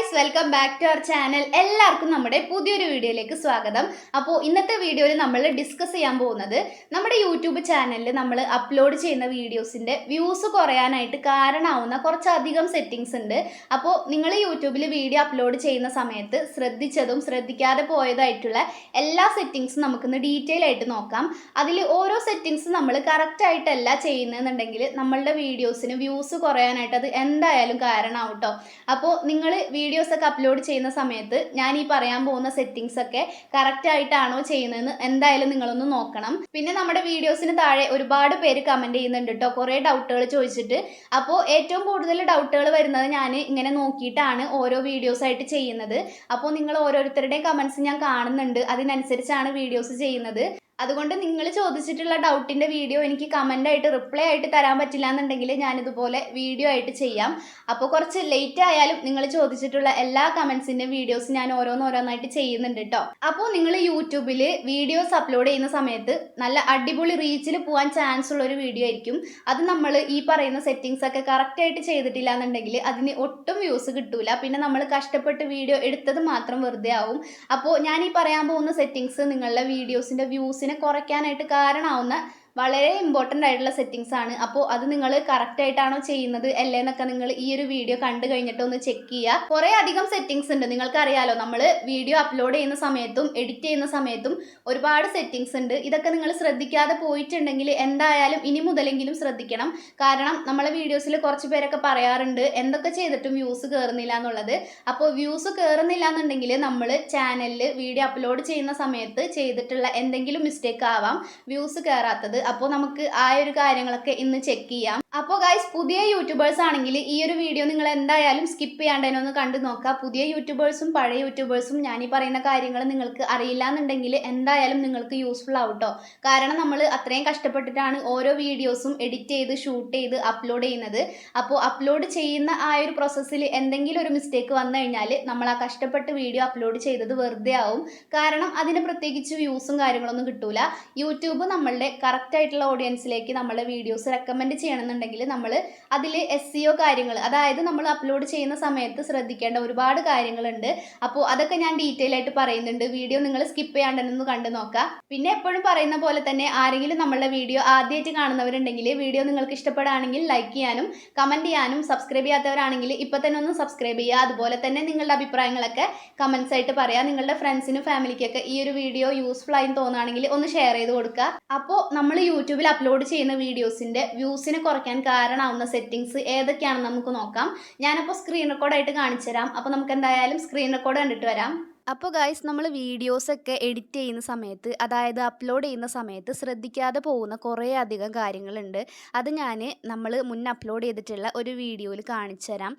Guys welcome back to our channel എല്ലാവർക്കും നമ്മുടെ പുതിയൊരു വീഡിയോയിലേക്ക് സ്വാഗതം. അപ്പോൾ ഇന്നത്തെ വീഡിയോയിൽ നമ്മൾ ഡിസ്കസ് ചെയ്യാൻ പോകുന്നത് നമ്മുടെ യൂട്യൂബ് ചാനലിൽ നമ്മൾ അപ്ലോഡ് ചെയ്യുന്ന വീഡിയോസിന്റെ വ്യൂസ് കുറയാനായിട്ട് കാരണമാവുന്ന കുറച്ചധികം സെറ്റിങ്സ് ഉണ്ട്. അപ്പോൾ നിങ്ങൾ യൂട്യൂബിൽ വീഡിയോ അപ്ലോഡ് ചെയ്യുന്ന സമയത്ത് ശ്രദ്ധിച്ചതും ശ്രദ്ധിക്കാതെ പോയതായിട്ടുള്ള എല്ലാ സെറ്റിങ്സും നമുക്കിന്ന് ഡീറ്റെയിൽ ആയിട്ട് നോക്കാം. അതിൽ ഓരോ സെറ്റിങ്സ് നമ്മൾ കറക്റ്റായിട്ടല്ല ചെയ്യുന്നതെന്നുണ്ടെങ്കിൽ നമ്മളുടെ വീഡിയോസിന് വ്യൂസ് കുറയാനായിട്ട് അത് എന്തായാലും കാരണമാവും കേട്ടോ അപ്പോൾ നിങ്ങൾ വീഡിയോസ് ഒക്കെ അപ്ലോഡ് ചെയ്യുന്ന സമയത്ത് ഞാൻ ഈ പറയാൻ പോകുന്ന സെറ്റിങ്സ് ഒക്കെ കറക്റ്റ് ആയിട്ടാണോ ചെയ്യുന്നതെന്ന് എന്തായാലും നിങ്ങളൊന്ന് നോക്കണം. പിന്നെ നമ്മുടെ വീഡിയോസിന് താഴെ ഒരുപാട് പേര് കമന്റ് ചെയ്യുന്നുണ്ട് കേട്ടോ കുറേ ഡൗട്ടുകൾ ചോദിച്ചിട്ട്. അപ്പോൾ ഏറ്റവും കൂടുതൽ ഡൗട്ടുകൾ വരുന്നത് ഞാൻ ഇങ്ങനെ നോക്കിയിട്ടാണ് ഓരോ വീഡിയോസ് ആയിട്ട് ചെയ്യുന്നത്. അപ്പോൾ നിങ്ങൾ ഓരോരുത്തരുടെയും കമൻസ് ഞാൻ കാണുന്നുണ്ട്. അതിനനുസരിച്ചാണ് വീഡിയോസ് ചെയ്യുന്നത്. അതുകൊണ്ട് നിങ്ങൾ ചോദിച്ചിട്ടുള്ള ഡൗട്ടിന്റെ വീഡിയോ എനിക്ക് കമന്റായിട്ട് റിപ്ലൈ ആയിട്ട് തരാൻ പറ്റില്ല എന്നുണ്ടെങ്കിൽ ഞാനിതുപോലെ വീഡിയോ ആയിട്ട് ചെയ്യാം. അപ്പോൾ കുറച്ച് ലേറ്റ് ആയാലും നിങ്ങൾ ചോദിച്ചിട്ടുള്ള എല്ലാ കമൻസിന്റെ വീഡിയോസ് ഞാൻ ഓരോന്നോരോന്നായിട്ട് ചെയ്യുന്നുണ്ട് കേട്ടോ അപ്പോൾ നിങ്ങൾ യൂട്യൂബിൽ വീഡിയോസ് അപ്ലോഡ് ചെയ്യുന്ന സമയത്ത് നല്ല അടിപൊളി റീച്ചിൽ പോകാൻ ചാൻസ് ഉള്ള ഒരു വീഡിയോ ആയിരിക്കും. അത് നമ്മൾ ഈ പറയുന്ന സെറ്റിങ്സ് ഒക്കെ കറക്റ്റായിട്ട് ചെയ്തിട്ടില്ല എന്നുണ്ടെങ്കിൽ അതിന് ഒട്ടും വ്യൂസ് കിട്ടില്ല പിന്നെ നമ്മൾ കഷ്ടപ്പെട്ട് വീഡിയോ എടുത്തത് മാത്രം വെറുതെ ആവും. അപ്പോൾ ഞാൻ ഈ പറയാൻ പോകുന്ന സെറ്റിങ്സ് നിങ്ങളുടെ വീഡിയോസിന്റെ വ്യൂസിനെ കുറയ്ക്കാനായിട്ട് കാരണമാവുന്ന വളരെ ഇമ്പോർട്ടന്റ് ആയിട്ടുള്ള സെറ്റിങ്സ് ആണ്. അപ്പോൾ അത് നിങ്ങൾ കറക്റ്റ് ആയിട്ടാണോ ചെയ്യുന്നത് അല്ലേന്നൊക്കെ നിങ്ങൾ ഈ ഒരു വീഡിയോ കണ്ടു കഴിഞ്ഞിട്ട് ഒന്ന് ചെക്ക് ചെയ്യുക കുറേ അധികം സെറ്റിങ്സ് ഉണ്ട്. നിങ്ങൾക്ക് അറിയാലോ നമ്മൾ വീഡിയോ അപ്ലോഡ് ചെയ്യുന്ന സമയത്തും എഡിറ്റ് ചെയ്യുന്ന സമയത്തും ഒരുപാട് സെറ്റിങ്സ് ഉണ്ട്. ഇതൊക്കെ നിങ്ങൾ ശ്രദ്ധിക്കാതെ പോയിട്ടുണ്ടെങ്കിൽ എന്തായാലും ഇനി മുതലെങ്കിലും ശ്രദ്ധിക്കണം. കാരണം നമ്മളെ വീഡിയോസിൽ കുറച്ച് പേരൊക്കെ പറയാറുണ്ട് എന്തൊക്കെ ചെയ്തിട്ടും വ്യൂസ് കയറുന്നില്ല എന്നുള്ളത്. അപ്പോൾ വ്യൂസ് കയറുന്നില്ല എന്നുണ്ടെങ്കിൽ നമ്മൾ ചാനലിൽ വീഡിയോ അപ്ലോഡ് ചെയ്യുന്ന സമയത്ത് ചെയ്തിട്ടുള്ള എന്തെങ്കിലും മിസ്റ്റേക്ക് ആവാം വ്യൂസ് കയറാത്തത് അപ്പോൾ നമുക്ക് ആ ഒരു കാര്യങ്ങളൊക്കെ ഇന്ന് ചെക്ക് ചെയ്യാം. അപ്പോൾ ഗൈസ് പുതിയ യൂട്യൂബേഴ്സ് ആണെങ്കിൽ ഈ ഒരു വീഡിയോ നിങ്ങൾ എന്തായാലും സ്കിപ്പ് ചെയ്യാണ്ട് തന്നെ ഒന്ന് കണ്ടു നോക്കുക. പുതിയ യൂട്യൂബേഴ്സും പഴയ യൂട്യൂബേഴ്സും ഞാൻ ഈ പറയുന്ന കാര്യങ്ങൾ നിങ്ങൾക്ക് അറിയില്ല എന്നുണ്ടെങ്കിൽ എന്തായാലും നിങ്ങൾക്ക് യൂസ്ഫുൾ ആവും കേട്ടോ കാരണം നമ്മൾ അത്രയും കഷ്ടപ്പെട്ടിട്ടാണ് ഓരോ വീഡിയോസും എഡിറ്റ് ചെയ്ത് ഷൂട്ട് ചെയ്ത് അപ്ലോഡ് ചെയ്യുന്നത്. അപ്പോൾ അപ്ലോഡ് ചെയ്യുന്ന ആ ഒരു പ്രോസസ്സിൽ എന്തെങ്കിലും ഒരു മിസ്റ്റേക്ക് വന്നു കഴിഞ്ഞാൽ നമ്മൾ ആ കഷ്ടപ്പെട്ട് വീഡിയോ അപ്ലോഡ് ചെയ്തത് വെറുതെ ആവും. കാരണം അതിന് പ്രത്യേകിച്ച് വ്യൂസും കാര്യങ്ങളൊന്നും കിട്ടൂല. യൂട്യൂബ് നമ്മളുടെ കറക്റ്റ് ആയിട്ടുള്ള ഓഡിയൻസിലേക്ക് നമ്മളെ വീഡിയോസ് റെക്കമെൻഡ് ചെയ്യണമെന്നുണ്ടെങ്കിൽ നമ്മൾ അതിൽ എസ് സി ഒ കാര്യങ്ങൾ അതായത് നമ്മൾ അപ്ലോഡ് ചെയ്യുന്ന സമയത്ത് ശ്രദ്ധിക്കേണ്ട ഒരുപാട് കാര്യങ്ങളുണ്ട്. അപ്പോൾ അതൊക്കെ ഞാൻ ഡീറ്റെയിൽ ആയിട്ട് പറയുന്നുണ്ട്. വീഡിയോ നിങ്ങൾ സ്കിപ്പ് ചെയ്യാണ്ടെന്നൊന്ന് കണ്ടു നോക്കാം. പിന്നെ എപ്പോഴും പറയുന്ന പോലെ തന്നെ ആരെങ്കിലും നമ്മളുടെ വീഡിയോ ആദ്യമായിട്ട് കാണുന്നവരുണ്ടെങ്കിൽ വീഡിയോ നിങ്ങൾക്ക് ഇഷ്ടപ്പെടുകയാണെങ്കിൽ ലൈക്ക് ചെയ്യാനും കമന്റ് ചെയ്യാനും സബ്സ്ക്രൈബ് ചെയ്യാത്തവരാണെങ്കിൽ ഇപ്പോൾ തന്നെ ഒന്ന് സബ്സ്ക്രൈബ് ചെയ്യുക. അതുപോലെ തന്നെ നിങ്ങളുടെ അഭിപ്രായങ്ങളൊക്കെ കമൻസ് ആയിട്ട് പറയാം. നിങ്ങളുടെ ഫ്രണ്ട്സിനും ഫാമിലിക്കൊക്കെ ഈ ഒരു വീഡിയോ യൂസ്ഫുൾ ആയി തോന്നുകയാണെങ്കിൽ ഒന്ന് ഷെയർ ചെയ്ത് കൊടുക്കുക അപ്പോൾ നമ്മൾ യൂട്യൂബിൽ അപ്ലോഡ് ചെയ്യുന്ന വീഡിയോസിന്റെ വ്യൂസിനെ കുറയ്ക്കാൻ കാരണമാവുന്ന സെറ്റിങ്സ് ഏതൊക്കെയാണെന്ന് നമുക്ക് നോക്കാം. ഞാനപ്പോൾ സ്ക്രീൻ റെക്കോർഡായിട്ട് കാണിച്ചു തരാം അപ്പോൾ നമുക്ക് എന്തായാലും സ്ക്രീൻ റെക്കോർഡ് കണ്ടിട്ട് വരാം. അപ്പോൾ ഗായ്സ് നമ്മൾ വീഡിയോസൊക്കെ എഡിറ്റ് ചെയ്യുന്ന സമയത്ത് അതായത് അപ്ലോഡ് ചെയ്യുന്ന സമയത്ത് ശ്രദ്ധിക്കാതെ പോകുന്ന കുറേ അധികം കാര്യങ്ങളുണ്ട്. അത് ഞാൻ നമ്മൾ മുൻ അപ്ലോഡ് ചെയ്തിട്ടുള്ള ഒരു വീഡിയോയിൽ കാണിച്ചു തരാം.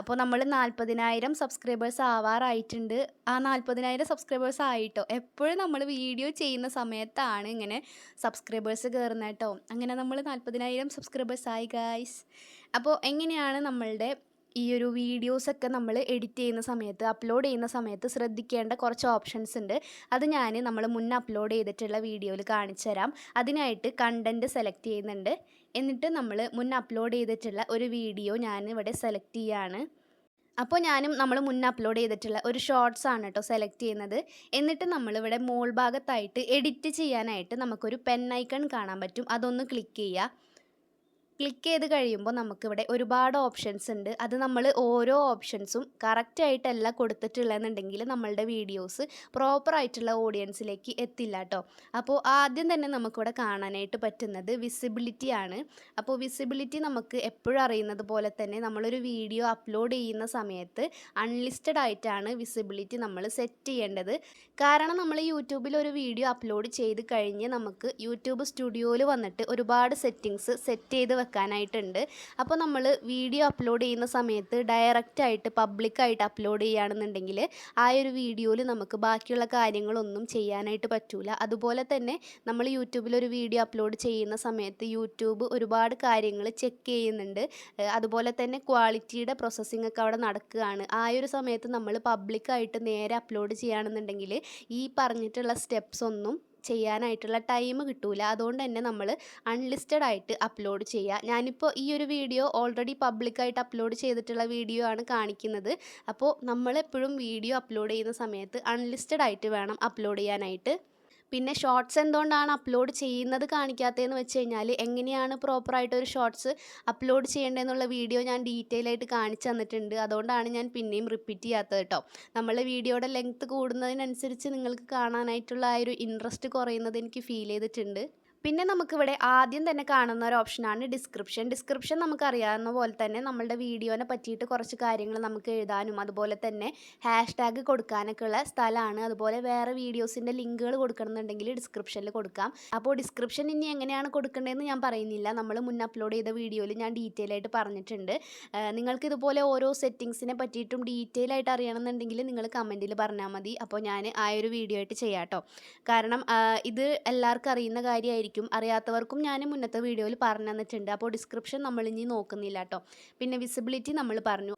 അപ്പോൾ നമ്മൾ നാൽപ്പതിനായിരം സബ്സ്ക്രൈബേഴ്സ് ആവാറായിട്ടുണ്ട്. ആ നാൽപ്പതിനായിരം സബ്സ്ക്രൈബേഴ്സ് ആയിട്ടോ? എപ്പോഴും നമ്മൾ വീഡിയോ ചെയ്യുന്ന സമയത്താണ് ഇങ്ങനെ സബ്സ്ക്രൈബേഴ്സ് കയറുന്നത് കേട്ടോ അങ്ങനെ നമ്മൾ നാൽപ്പതിനായിരം സബ്സ്ക്രൈബേഴ്സ് ആയി ഗായ്സ് അപ്പോൾ എങ്ങനെയാണ് നമ്മളുടെ ഈ ഒരു വീഡിയോസൊക്കെ നമ്മൾ എഡിറ്റ് ചെയ്യുന്ന സമയത്ത് അപ്ലോഡ് ചെയ്യുന്ന സമയത്ത് ശ്രദ്ധിക്കേണ്ട കുറച്ച് ഓപ്ഷൻസ് ഉണ്ട്. അത് ഞാൻ നമ്മൾ മുന്നേ അപ്ലോഡ് ചെയ്തിട്ടുള്ള വീഡിയോയിൽ കാണിച്ചു തരാം അതിനായിട്ട് കണ്ടന്റ് സെലക്ട് ചെയ്യുന്നുണ്ട്. എന്നിട്ട് നമ്മൾ മുൻ അപ്ലോഡ് ചെയ്തിട്ടുള്ള ഒരു വീഡിയോ ഞാൻ ഇവിടെ സെലക്ട് ചെയ്യാണ്. അപ്പോൾ ഞാനും നമ്മൾ മുന്നേ അപ്ലോഡ് ചെയ്തിട്ടുള്ള ഒരു ഷോർട്സ് ആണ് കേട്ടോ സെലക്ട് ചെയ്യുന്നത്. എന്നിട്ട് നമ്മളിവിടെ മോൾ ഭാഗത്തായിട്ട് എഡിറ്റ് ചെയ്യാനായിട്ട് നമുക്കൊരു പെൻ ഐക്കൺ കാണാൻ പറ്റും. അതൊന്ന് ക്ലിക്ക് ചെയ്യുക. ക്ലിക്ക് ചെയ്ത് കഴിയുമ്പോൾ നമുക്കിവിടെ ഒരുപാട് ഓപ്ഷൻസ് ഉണ്ട്. അത് നമ്മൾ ഓരോ ഓപ്ഷൻസും കറക്റ്റ് ആയിട്ടല്ല കൊടുത്തിട്ടുള്ളതെന്നുണ്ടെങ്കിൽ നമ്മളുടെ വീഡിയോസ് പ്രോപ്പറായിട്ടുള്ള ഓഡിയൻസിലേക്ക് എത്തില്ല കേട്ടോ അപ്പോൾ ആദ്യം തന്നെ നമുക്കിവിടെ കാണാനായിട്ട് പറ്റുന്നത് വിസിബിലിറ്റി ആണ്. അപ്പോൾ വിസിബിലിറ്റി നമുക്ക് എപ്പോഴും അറിയുന്നത് പോലെ തന്നെ നമ്മളൊരു വീഡിയോ അപ്ലോഡ് ചെയ്യുന്ന സമയത്ത് അൺലിസ്റ്റഡ് ആയിട്ടാണ് വിസിബിലിറ്റി നമ്മൾ സെറ്റ് ചെയ്യേണ്ടത്. കാരണം നമ്മൾ യൂട്യൂബിൽ ഒരു വീഡിയോ അപ്ലോഡ് ചെയ്ത് കഴിഞ്ഞ് നമുക്ക് യൂട്യൂബ് സ്റ്റുഡിയോയിൽ വന്നിട്ട് ഒരുപാട് സെറ്റിങ്സ് സെറ്റ് ചെയ്ത് വെക്കാനായിട്ടുണ്ട്. അപ്പോൾ നമ്മൾ വീഡിയോ അപ്ലോഡ് ചെയ്യുന്ന സമയത്ത് ഡയറക്റ്റായിട്ട് പബ്ലിക്കായിട്ട് അപ്ലോഡ് ചെയ്യുകയാണെന്നുണ്ടെങ്കിൽ ആ ഒരു വീഡിയോയിൽ നമുക്ക് ബാക്കിയുള്ള കാര്യങ്ങളൊന്നും ചെയ്യാനായിട്ട് പറ്റൂല. അതുപോലെ തന്നെ നമ്മൾ യൂട്യൂബിൽ ഒരു വീഡിയോ അപ്ലോഡ് ചെയ്യുന്ന സമയത്ത് യൂട്യൂബ് ഒരുപാട് കാര്യങ്ങൾ ചെക്ക് ചെയ്യുന്നുണ്ട്. അതുപോലെ തന്നെ ക്വാളിറ്റിയുടെ പ്രോസസ്സിംഗ് ഒക്കെ അവിടെ നടക്കുകയാണ്. ആ ഒരു സമയത്ത് നമ്മൾ പബ്ലിക്കായിട്ട് നേരെ അപ്ലോഡ് ചെയ്യുകയാണെന്നുണ്ടെങ്കിൽ ഈ പറഞ്ഞിട്ടുള്ള സ്റ്റെപ്സ് ഒന്നും ചെയ്യാനായിട്ടുള്ള ടൈം കിട്ടൂല. അതുകൊണ്ട് തന്നെ നമ്മൾ അൺലിസ്റ്റഡ് ആയിട്ട് അപ്ലോഡ് ചെയ്യുക. ഞാനിപ്പോൾ ഈ ഒരു വീഡിയോ ഓൾറെഡി പബ്ലിക്കായിട്ട് അപ്ലോഡ് ചെയ്തിട്ടുള്ള വീഡിയോ ആണ് കാണിക്കുന്നത്. അപ്പോൾ നമ്മളെപ്പോഴും വീഡിയോ അപ്ലോഡ് ചെയ്യുന്ന സമയത്ത് അൺലിസ്റ്റഡ് ആയിട്ട് വേണം അപ്ലോഡ് ചെയ്യാനായിട്ട്. പിന്നെ ഷോർട്സ് എന്തുകൊണ്ടാണ് അപ്ലോഡ് ചെയ്യുന്നത് കാണിക്കാത്തതെന്ന് വെച്ച് കഴിഞ്ഞാൽ എങ്ങനെയാണ് പ്രോപ്പറായിട്ട് ഒരു ഷോർട്സ് അപ്ലോഡ് ചെയ്യേണ്ടതെന്നുള്ള വീഡിയോ ഞാൻ ഡീറ്റെയിൽ ആയിട്ട് കാണിച്ചു തന്നിട്ടുണ്ട്. അതുകൊണ്ടാണ് ഞാൻ പിന്നെയും റിപ്പീറ്റ് ചെയ്യാത്തത് കേട്ടോ നമ്മളെ വീഡിയോയുടെ ലെങ്ത് കൂടുന്നതിനനുസരിച്ച് നിങ്ങൾക്ക് കാണാനായിട്ടുള്ള ആ ഒരു ഇൻട്രസ്റ്റ് കുറയുന്നത് എനിക്ക് ഫീൽ ചെയ്തിട്ടുണ്ട്. പിന്നെ നമുക്കിവിടെ ആദ്യം തന്നെ കാണുന്ന ഒരു ഓപ്ഷനാണ് ഡിസ്ക്രിപ്ഷൻ ഡിസ്ക്രിപ്ഷൻ നമുക്കറിയാവുന്ന പോലെ തന്നെ നമ്മളുടെ വീഡിയോനെ പറ്റിയിട്ട് കുറച്ച് കാര്യങ്ങൾ നമുക്ക് എഴുതാനും അതുപോലെ തന്നെ ഹാഷ് ടാഗ് കൊടുക്കാനൊക്കെ ഉള്ള സ്ഥലമാണ്. അതുപോലെ വേറെ വീഡിയോസിന്റെ ലിങ്കുകൾ കൊടുക്കണമെന്നുണ്ടെങ്കിൽ ഡിസ്ക്രിപ്ഷനിൽ കൊടുക്കാം. അപ്പോൾ ഡിസ്ക്രിപ്ഷൻ ഇനി എങ്ങനെയാണ് കൊടുക്കേണ്ടതെന്ന് ഞാൻ പറയുന്നില്ല. നമ്മൾ മുൻ അപ്ലോഡ് ചെയ്ത വീഡിയോയിൽ ഞാൻ ഡീറ്റെയിൽ ആയിട്ട് പറഞ്ഞിട്ടുണ്ട്. നിങ്ങൾക്ക് ഇതുപോലെ ഓരോ സെറ്റിങ്സിനെ പറ്റിയിട്ടും ഡീറ്റെയിൽ ആയിട്ട് അറിയണമെന്നുണ്ടെങ്കിൽ നിങ്ങൾ കമന്റിൽ പറഞ്ഞാൽ മതി. അപ്പോൾ ഞാൻ ആ ഒരു വീഡിയോ ആയിട്ട് ചെയ്യാം കേട്ടോ കാരണം ഇത് എല്ലാവർക്കും അറിയുന്ന കാര്യമായിരിക്കും. അറിയാത്തവർക്കും ഞാൻ മുന്നത്തെ വീഡിയോയിൽ പറഞ്ഞു തന്നിട്ടുണ്ട് അപ്പോൾ ഡിസ്ക്രിപ്ഷൻ നമ്മൾ ഇനി നോക്കുന്നില്ല കേട്ടോ പിന്നെ വിസിബിലിറ്റി നമ്മൾ പറഞ്ഞു.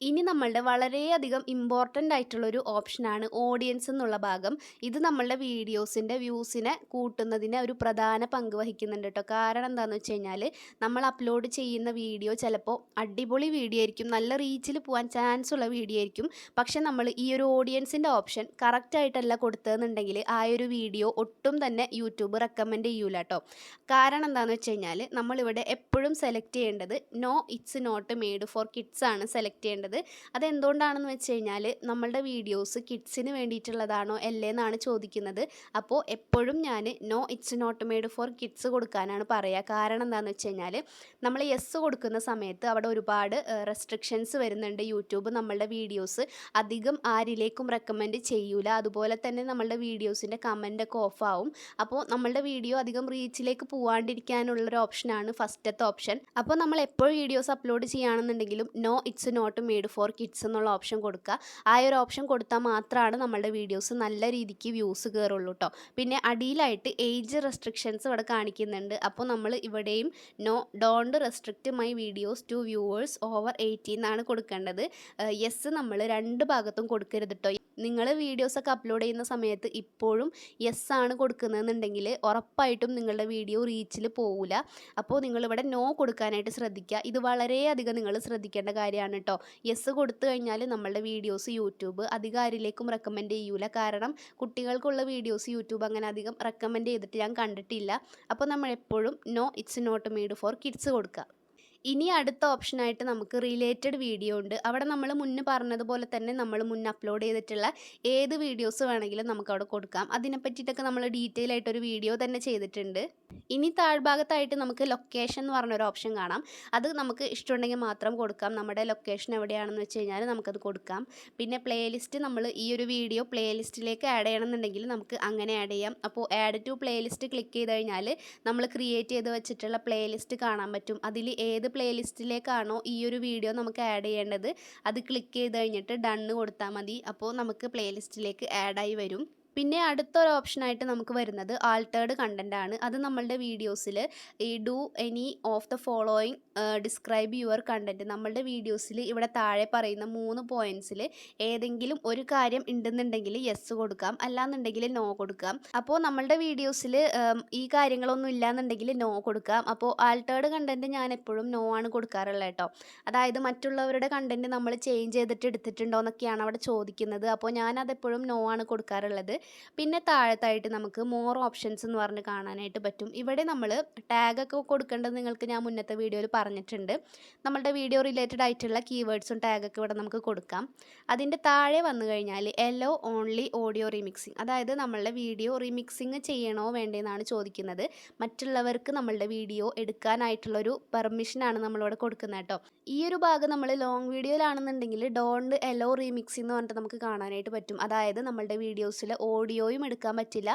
ഇനി നമ്മളുടെ വളരെയധികം ഇമ്പോർട്ടന്റ് ആയിട്ടുള്ളൊരു ഓപ്ഷനാണ് ഓഡിയൻസ് എന്നുള്ള ഭാഗം. ഇത് നമ്മളുടെ വീഡിയോസിന്റെ വ്യൂസിനെ കൂട്ടുന്നതിന് ഒരു പ്രധാന പങ്ക് വഹിക്കുന്നുണ്ട് കേട്ടോ കാരണം എന്താണെന്ന് വെച്ച് കഴിഞ്ഞാൽ നമ്മൾ അപ്ലോഡ് ചെയ്യുന്ന വീഡിയോ ചിലപ്പോൾ അടിപൊളി വീഡിയോ ആയിരിക്കും നല്ല റീച്ചിൽ പോകാൻ ചാൻസ് ഉള്ള വീഡിയോ ആയിരിക്കും. പക്ഷെ നമ്മൾ ഈ ഒരു ഓഡിയൻസിന്റെ ഓപ്ഷൻ കറക്റ്റായിട്ടല്ല കൊടുത്തതെന്നുണ്ടെങ്കിൽ ആ ഒരു വീഡിയോ ഒട്ടും തന്നെ യൂട്യൂബ് റെക്കമെൻഡ് ചെയ്യൂല കേട്ടോ കാരണം എന്താണെന്ന് വെച്ച് കഴിഞ്ഞാൽ നമ്മളിവിടെ എപ്പോഴും സെലക്ട് ചെയ്യേണ്ടത് no it's not made for kids ആണ് സെലക്ട് ചെയ്യേണ്ടത്. അതെന്തുകൊണ്ടാണെന്ന് വെച്ച് കഴിഞ്ഞാൽ നമ്മളുടെ വീഡിയോസ് കിഡ്സിന് വേണ്ടിയിട്ടുള്ളതാണോ അല്ലേ എന്നാണ് ചോദിക്കുന്നത്. അപ്പോൾ എപ്പോഴും ഞാൻ no it's not made for kids കൊടുക്കാനാണ് പറയുക കാരണം എന്താണെന്ന് വെച്ച് കഴിഞ്ഞാൽ നമ്മൾ യെസ് കൊടുക്കുന്ന സമയത്ത് അവിടെ ഒരുപാട് റെസ്ട്രിക്ഷൻസ് വരുന്നുണ്ട് യൂട്യൂബ് നമ്മളുടെ വീഡിയോസ്. അധികം ആരിലേക്കും റെക്കമെൻഡ് ചെയ്യൂല. അതുപോലെ തന്നെ നമ്മളുടെ വീഡിയോസിന്റെ ഓഫ് ആവും. അപ്പോൾ നമ്മളുടെ വീഡിയോ അധികം റീച്ചിലേക്ക് പോവാണ്ടിരിക്കാനുള്ളൊരു ഓപ്ഷനാണ് ഫസ്റ്റത്തെ ഓപ്ഷൻ അപ്പോൾ നമ്മൾ എപ്പോഴും videos upload ചെയ്യുകയാണെന്നുണ്ടെങ്കിലും no it's not made for kids എന്നുള്ള ഓപ്ഷൻ കൊടുക്കുക. ആ ഒരു ഓപ്ഷൻ കൊടുത്താൽ മാത്രമാണ് നമ്മളുടെ വീഡിയോസ് നല്ല രീതിക്ക് വ്യൂസ് കയറുള്ളൂ കേട്ടോ പിന്നെ അടിയിലായിട്ട് ഏജ് റെസ്ട്രിക്ഷൻസ് ഇവിടെ കാണിക്കുന്നുണ്ട്. അപ്പോൾ നമ്മൾ ഇവിടെയും no don't restrict my videos to viewers over eighteen എന്നാണ് കൊടുക്കേണ്ടത്. യെസ് നമ്മൾ രണ്ട് ഭാഗത്തും കൊടുക്കരുത് കേട്ടോ നിങ്ങൾ വീഡിയോസൊക്കെ അപ്ലോഡ് ചെയ്യുന്ന സമയത്ത് ഇപ്പോഴും യെസ് ആണ് കൊടുക്കുന്നതെന്നുണ്ടെങ്കിൽ ഉറപ്പായിട്ടും നിങ്ങളുടെ വീഡിയോ റീച്ചിൽ പോവില്ല അപ്പോൾ നിങ്ങളിവിടെ നോ കൊടുക്കാനായിട്ട് ശ്രദ്ധിക്കുക ഇത് വളരെയധികം നിങ്ങൾ ശ്രദ്ധിക്കേണ്ട കാര്യമാണ് കേട്ടോ യെസ് കൊടുത്തു കഴിഞ്ഞാൽ നമ്മളുടെ വീഡിയോസ് യൂട്യൂബ് അധികാരിലേക്കും റെക്കമെൻഡ് ചെയ്യൂല. കാരണം കുട്ടികൾക്കുള്ള വീഡിയോസ് യൂട്യൂബ് അങ്ങനെ അധികം റെക്കമെൻഡ് ചെയ്തിട്ട് ഞാൻ കണ്ടിട്ടില്ല. അപ്പോൾ നമ്മൾ എപ്പോഴും no it's not made for kids കൊടുക്കുക ഇനി അടുത്ത ഓപ്ഷനായിട്ട് നമുക്ക് റിലേറ്റഡ് വീഡിയോ ഉണ്ട്. അവിടെ നമ്മൾ മുന്നേ പറഞ്ഞതുപോലെ തന്നെ നമ്മൾ മുന്നേ അപ്ലോഡ് ചെയ്തിട്ടുള്ള ഏത് വീഡിയോസ് വേണമെങ്കിലും നമുക്ക് അവിടെ കൊടുക്കാം. അതിനെ പറ്റിയിട്ടൊക്കെ നമ്മൾ ഡീറ്റെയിൽ ആയിട്ടൊരു വീഡിയോ തന്നെ ചെയ്തിട്ടുണ്ട്. ഇനി താഴ്ഭാഗത്തായിട്ട് നമുക്ക് ലൊക്കേഷൻ എന്ന് പറഞ്ഞൊരു ഓപ്ഷൻ കാണാം. അത് നമുക്ക് ഇഷ്ടമുണ്ടെങ്കിൽ മാത്രം കൊടുക്കാം. നമ്മുടെ ലൊക്കേഷൻ എവിടെയാണെന്ന് വെച്ച് കഴിഞ്ഞാൽ നമുക്കത് കൊടുക്കാം. പിന്നെ പ്ലേലിസ്റ്റ് നമ്മൾ ഈ ഒരു വീഡിയോ പ്ലേലിസ്റ്റിലേക്ക് ആഡ് ചെയ്യണമെന്നുണ്ടെങ്കിൽ നമുക്ക് അങ്ങനെ ആഡ് ചെയ്യാം. അപ്പോൾ ആഡ് ടു പ്ലേലിസ്റ്റ് ക്ലിക്ക് ചെയ്ത് കഴിഞ്ഞാൽ നമ്മൾ ക്രിയേറ്റ് ചെയ്ത് വെച്ചിട്ടുള്ള പ്ലേലിസ്റ്റ് കാണാൻ പറ്റും. അതിൽ ഏത് പ്ലേലിസ്റ്റിലേക്കാണോ ഈ ഒരു വീഡിയോ നമുക്ക് ആഡ് ചെയ്യേണ്ടത്. അത് ക്ലിക്ക് ചെയ്ത് കഴിഞ്ഞിട്ട് ഡണ്ണ് കൊടുത്താൽ മതി. അപ്പോൾ നമുക്ക് പ്ലേലിസ്റ്റിലേക്ക് ആഡായി വരും. പിന്നെ അടുത്തൊരു ഓപ്ഷനായിട്ട് നമുക്ക് വരുന്നത് ആൾട്ടേർഡ് കണ്ടന്റ് ആണ്. അത് നമ്മളുടെ വീഡിയോസിൽ ഈ do any of the following describe your content നമ്മളുടെ വീഡിയോസിൽ ഇവിടെ താഴെ പറയുന്ന മൂന്ന് പോയിന്റ്സിൽ ഏതെങ്കിലും ഒരു കാര്യം ഉണ്ടെന്നുണ്ടെങ്കിൽ യെസ് കൊടുക്കാം. അല്ലാന്നുണ്ടെങ്കിൽ നോ കൊടുക്കാം. അപ്പോൾ നമ്മളുടെ വീഡിയോസിൽ ഈ കാര്യങ്ങളൊന്നും ഇല്ലാന്നുണ്ടെങ്കിൽ നോ കൊടുക്കാം. അപ്പോൾ ആൾട്ടേർഡ് കണ്ടന്റ് ഞാൻ എപ്പോഴും നോ ആണ് കൊടുക്കാറുള്ളത് കേട്ടോ. അതായത് മറ്റുള്ളവരുടെ കണ്ടന്റ് നമ്മൾ ചേഞ്ച് ചെയ്തിട്ട് എടുത്തിട്ടുണ്ടോ എന്നൊക്കെയാണ് അവിടെ ചോദിക്കുന്നത്. അപ്പോൾ ഞാൻ അതെപ്പോഴും നോ ആണ് കൊടുക്കാറുള്ളത്. പിന്നെ താഴത്തായിട്ട് നമുക്ക് മോർ ഓപ്ഷൻസ് എന്ന് പറഞ്ഞ് കാണാനായിട്ട് പറ്റും. ഇവിടെ നമ്മൾ ടാഗൊക്കെ കൊടുക്കേണ്ടത് നിങ്ങൾക്ക് ഞാൻ മുന്നത്തെ വീഡിയോയിൽ പറഞ്ഞിട്ടുണ്ട്. നമ്മളുടെ വീഡിയോ റിലേറ്റഡ് ആയിട്ടുള്ള കീവേഡ്സും ടാഗൊക്കെ ഇവിടെ നമുക്ക് കൊടുക്കാം. അതിന്റെ താഴെ വന്നു കഴിഞ്ഞാൽ എല്ലോ ഓൺലി ഓഡിയോ റിമിക്സിങ് അതായത് നമ്മളുടെ വീഡിയോ റിമിക്സിങ് ചെയ്യണോ വേണ്ടതെന്നാണ് ചോദിക്കുന്നത്. മറ്റുള്ളവർക്ക് നമ്മളുടെ വീഡിയോ എടുക്കാനായിട്ടുള്ളൊരു പെർമിഷനാണ് നമ്മളിവിടെ കൊടുക്കുന്നത് കേട്ടോ. ഈ ഒരു ഭാഗം നമ്മൾ ലോങ് വീഡിയോയിലാണെന്നുണ്ടെങ്കിൽ ഡോണ്ട് എലോ റീമിക്സിംഗ് എന്ന് പറഞ്ഞിട്ട് നമുക്ക് കാണാനായിട്ട് പറ്റും. അതായത് നമ്മളുടെ വീഡിയോസിൽ ഓഡിയോയും എടുക്കാൻ പറ്റില്ല.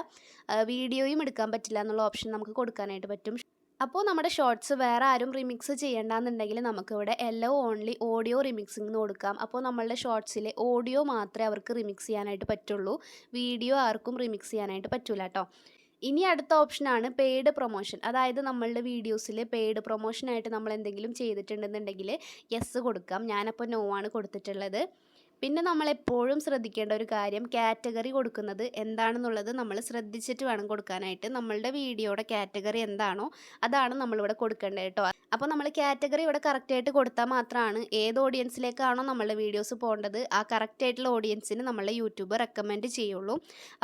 വീഡിയോയും എടുക്കാൻ പറ്റില്ല എന്നുള്ള ഓപ്ഷൻ നമുക്ക് കൊടുക്കാനായിട്ട് പറ്റും. അപ്പോൾ നമ്മുടെ ഷോർട്സ് വേറെ ആരും റിമിക്സ് ചെയ്യേണ്ടെന്നുണ്ടെങ്കിൽ നമുക്കിവിടെ എല്ലോ ഓൺലി ഓഡിയോ റിമിക്സിംഗ് എന്ന് കൊടുക്കാം. അപ്പോൾ നമ്മളുടെ ഷോർട്സിലെ ഓഡിയോ മാത്രമേ അവർക്ക് റിമിക്സ് ചെയ്യാനായിട്ട് പറ്റുള്ളൂ. വീഡിയോ ആർക്കും റിമിക്സ് ചെയ്യാനായിട്ട് പറ്റില്ല കേട്ടോ ഇനി അടുത്ത ഓപ്ഷനാണ് പെയ്ഡ് പ്രൊമോഷൻ അതായത് നമ്മളുടെ വീഡിയോസിൽ പെയ്ഡ് പ്രൊമോഷനായിട്ട് നമ്മൾ എന്തെങ്കിലും ചെയ്തിട്ടുണ്ടെന്നുണ്ടെങ്കിൽ യെസ് കൊടുക്കാം. ഞാനപ്പോൾ നോ ആണ് കൊടുത്തിട്ടുള്ളത്. പിന്നെ നമ്മൾ എപ്പോഴും ശ്രദ്ധിക്കേണ്ട ഒരു കാര്യം കാറ്റഗറി കൊടുക്കുന്നത് എന്താണെന്നുള്ളത് നമ്മൾ ശ്രദ്ധിച്ചിട്ട് വേണം കൊടുക്കാനായിട്ട്. നമ്മളുടെ വീഡിയോയുടെ കാറ്റഗറി എന്താണോ അതാണ് നമ്മളിവിടെ കൊടുക്കേണ്ടത് കേട്ടോ. അപ്പോൾ നമ്മൾ കാറ്റഗറി ഇവിടെ കറക്റ്റായിട്ട് കൊടുത്താൽ മാത്രമാണ് ഏത് ഓഡിയൻസിലേക്കാണോ നമ്മളുടെ വീഡിയോസ് പോകേണ്ടത്. ആ കറക്റ്റായിട്ടുള്ള ഓഡിയൻസിന് നമ്മളെ യൂട്യൂബ് റെക്കമെൻഡ് ചെയ്യുള്ളൂ.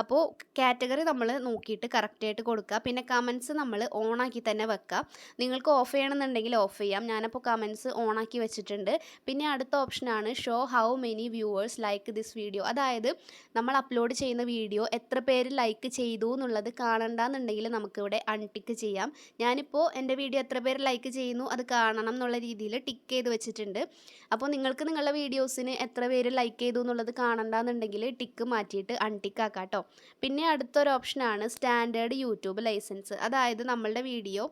അപ്പോൾ കാറ്റഗറി നമ്മൾ നോക്കിയിട്ട് കറക്റ്റായിട്ട് കൊടുക്കുക. പിന്നെ കമൻസ് നമ്മൾ ഓണാക്കി തന്നെ വെക്കുക. നിങ്ങൾക്ക് ഓഫ് ചെയ്യണമെന്നുണ്ടെങ്കിൽ ഓഫ് ചെയ്യാം. ഞാനപ്പോൾ കമൻസ് ഓണാക്കി വെച്ചിട്ടുണ്ട്. പിന്നെ അടുത്ത ഓപ്ഷനാണ് show how many viewers like this video അതായത് നമ്മൾ അപ്ലോഡ് ചെയ്യുന്ന വീഡിയോ എത്ര പേര് ലൈക്ക് ചെയ്തു എന്നുള്ളത് കാണണ്ടെന്നുണ്ടെങ്കിൽ നമുക്കിവിടെ അൺടിക്ക് ചെയ്യാം. ഞാനിപ്പോൾ എന്റെ വീഡിയോ എത്ര പേര് ലൈക്ക് ചെയ്യുന്നു അത് കാണണം എന്നുള്ള രീതിയിൽ ടിക്ക് ചെയ്ത് വെച്ചിട്ടുണ്ട്. അപ്പോൾ നിങ്ങൾക്ക് നിങ്ങളുടെ വീഡിയോസിന് എത്ര പേര് ലൈക്ക് ചെയ്തു എന്നുള്ളത് കാണണ്ടെന്നുണ്ടെങ്കിൽ ടിക്ക് മാറ്റിയിട്ട് അൺടിക്ക് ആക്കാം കേട്ടോ പിന്നെ അടുത്തൊരു ഓപ്ഷനാണ് സ്റ്റാൻഡേർഡ് യൂട്യൂബ് ലൈസൻസ് അതായത് നമ്മളുടെ വീഡിയോ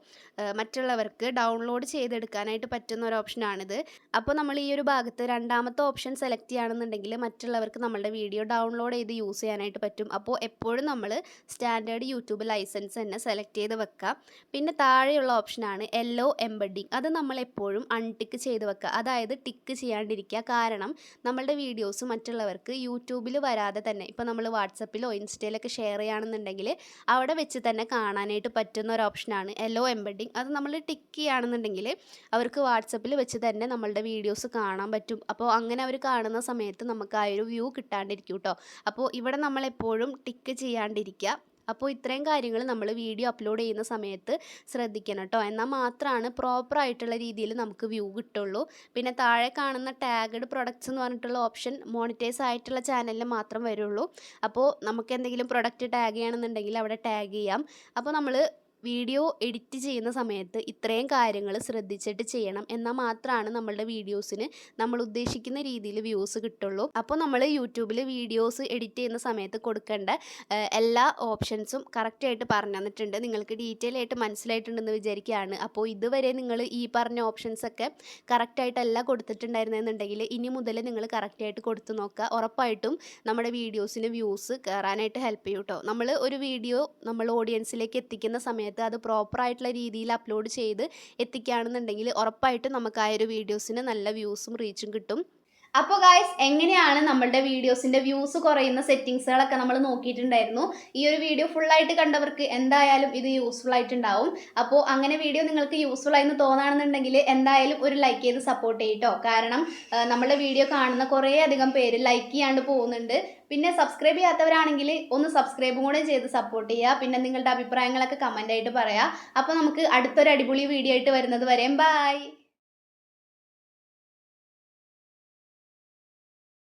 മറ്റുള്ളവർക്ക് ഡൗൺലോഡ് ചെയ്തെടുക്കാനായിട്ട് പറ്റുന്ന ഒരു ഓപ്ഷനാണിത് അപ്പോൾ നമ്മൾ ഈ ഒരു ഭാഗത്ത് രണ്ടാമത്തെ ഓപ്ഷൻ സെലക്ട് ചെയ്യുകയാണെന്നുണ്ടെങ്കിൽ മറ്റുള്ളവർക്ക് നമ്മളുടെ വീഡിയോ ഡൗൺലോഡ് ചെയ്ത് യൂസ് ചെയ്യാനായിട്ട് പറ്റും. അപ്പോൾ എപ്പോഴും നമ്മൾ സ്റ്റാൻഡേർഡ് യൂട്യൂബ് ലൈസൻസ് തന്നെ സെലക്ട് ചെയ്ത് വെക്കുക. പിന്നെ താഴെയുള്ള ഓപ്ഷനാണ് യെല്ലോ എംബഡിങ് അത് നമ്മൾ എപ്പോഴും അൺടിക്ക് ചെയ്ത് വെക്കുക. അതായത് ടിക്ക് ചെയ്യാണ്ടിരിക്കുക. കാരണം നമ്മളുടെ വീഡിയോസ് മറ്റുള്ളവർക്ക് യൂട്യൂബിൽ വരാതെ തന്നെ ഇപ്പോൾ നമ്മൾ വാട്സപ്പിലോ ഇൻസ്റ്റയിലൊക്കെ ഷെയർ ചെയ്യുകയാണെന്നുണ്ടെങ്കിൽ അവിടെ വെച്ച് തന്നെ കാണാനായിട്ട് പറ്റുന്ന ഒരു ഓപ്ഷനാണ് യെല്ലോ എംബഡിങ് അത് നമ്മൾ ടിക്ക് ചെയ്യുകയാണെന്നുണ്ടെങ്കിൽ അവർക്ക് വാട്സപ്പിൽ വെച്ച് തന്നെ നമ്മളുടെ വീഡിയോസ് കാണാൻ പറ്റും. അപ്പോൾ അങ്ങനെ അവർ കാണുന്ന സമയത്ത് നമുക്ക് ആ ഒരു വ്യൂ കിട്ടാണ്ടിരിക്കും കേട്ടോ അപ്പോൾ ഇവിടെ നമ്മളെപ്പോഴും ടിക്ക് ചെയ്യാണ്ടിരിക്കുക അപ്പോൾ ഇത്രയും കാര്യങ്ങൾ നമ്മൾ വീഡിയോ അപ്ലോഡ് ചെയ്യുന്ന സമയത്ത് ശ്രദ്ധിക്കണം കേട്ടോ എന്നാൽ മാത്രമാണ് പ്രോപ്പർ ആയിട്ടുള്ള രീതിയിൽ നമുക്ക് വ്യൂ കിട്ടുള്ളൂ. പിന്നെ താഴെ കാണുന്ന ടാഗഡ് പ്രൊഡക്ട്സ് എന്ന് പറഞ്ഞിട്ടുള്ള ഓപ്ഷൻ മോണിറ്റൈസ് ആയിട്ടുള്ള ചാനലിൽ മാത്രം വരുള്ളൂ. അപ്പോൾ നമുക്ക് എന്തെങ്കിലും പ്രൊഡക്റ്റ് ടാഗ് ചെയ്യണമെന്നുണ്ടെങ്കിൽ അവിടെ ടാഗ് ചെയ്യാം. അപ്പോൾ നമ്മൾ വീഡിയോ എഡിറ്റ് ചെയ്യുന്ന സമയത്ത് ഇത്രയും കാര്യങ്ങൾ ശ്രദ്ധിച്ചിട്ട് ചെയ്യണം എന്നാൽ മാത്രമാണ് നമ്മളുടെ വീഡിയോസിന് നമ്മൾ ഉദ്ദേശിക്കുന്ന രീതിയിൽ വ്യൂസ് കിട്ടുള്ളൂ. അപ്പോൾ നമ്മൾ യൂട്യൂബിൽ വീഡിയോസ് എഡിറ്റ് ചെയ്യുന്ന സമയത്ത് കൊടുക്കേണ്ട എല്ലാ ഓപ്ഷൻസും കറക്റ്റായിട്ട് പറഞ്ഞു തന്നിട്ടുണ്ട്. നിങ്ങൾക്ക് ഡീറ്റെയിൽ ആയിട്ട് മനസ്സിലായിട്ടുണ്ടെന്ന് വിചാരിക്കുകയാണ്. അപ്പോൾ ഇതുവരെ നിങ്ങൾ ഈ പറഞ്ഞ ഓപ്ഷൻസൊക്കെ കറക്റ്റായിട്ടല്ല കൊടുത്തിട്ടുണ്ടായിരുന്നെന്നുണ്ടെങ്കിൽ ഇനി മുതൽ നിങ്ങൾ കറക്റ്റായിട്ട് കൊടുത്തു നോക്കുക. ഉറപ്പായിട്ടും നമ്മുടെ വീഡിയോസിന് വ്യൂസ് കയറാനായിട്ട് ഹെൽപ്പ് ചെയ്യും കേട്ടോ. നമ്മൾ ഒരു വീഡിയോ നമ്മൾ ഓഡിയൻസിലേക്ക് എത്തിക്കുന്ന സമയത്ത് അത് പ്രോപ്പർ ആയിട്ടുള്ള രീതിയിൽ അപ്ലോഡ് ചെയ്ത് എത്തിക്കുകയാണെന്നുണ്ടെങ്കിൽ ഉറപ്പായിട്ടും നമുക്ക് ആ ഒരു വീഡിയോസിന് നല്ല വ്യൂസും റീച്ചും കിട്ടും. അപ്പോൾ ഗായ്സ് എങ്ങനെയാണ് നമ്മളുടെ വീഡിയോസിന്റെ വ്യൂസ് കുറയുന്ന സെറ്റിങ്സുകളൊക്കെ നമ്മൾ നോക്കിയിട്ടുണ്ടായിരുന്നു? ഈ ഒരു വീഡിയോ ഫുള്ളായിട്ട് കണ്ടവർക്ക് എന്തായാലും ഇത് യൂസ്ഫുൾ ആയിട്ടുണ്ടാവും. അപ്പോൾ അങ്ങനെ വീഡിയോ നിങ്ങൾക്ക് യൂസ്ഫുൾ ആയെന്ന് തോന്നുകയാണെന്നുണ്ടെങ്കിൽ എന്തായാലും ഒരു ലൈക്ക് ചെയ്ത് സപ്പോർട്ട് ചെയ്യട്ടോ. കാരണം നമ്മുടെ വീഡിയോ കാണുന്ന കുറേ അധികം പേര് ലൈക്ക് ചെയ്യാണ്ട് പോകുന്നുണ്ട്. പിന്നെ സബ്സ്ക്രൈബ് ചെയ്യാത്തവരാണെങ്കിൽ ഒന്ന് സബ്സ്ക്രൈബും കൂടെ ചെയ്ത് സപ്പോർട്ട് ചെയ്യുക. പിന്നെ നിങ്ങളുടെ അഭിപ്രായങ്ങളൊക്കെ കമന്റായിട്ട് പറയാം. അപ്പോൾ നമുക്ക് അടുത്തൊരു അടിപൊളി വീഡിയോ ആയിട്ട് വരുന്നത് വരെയും ബൈ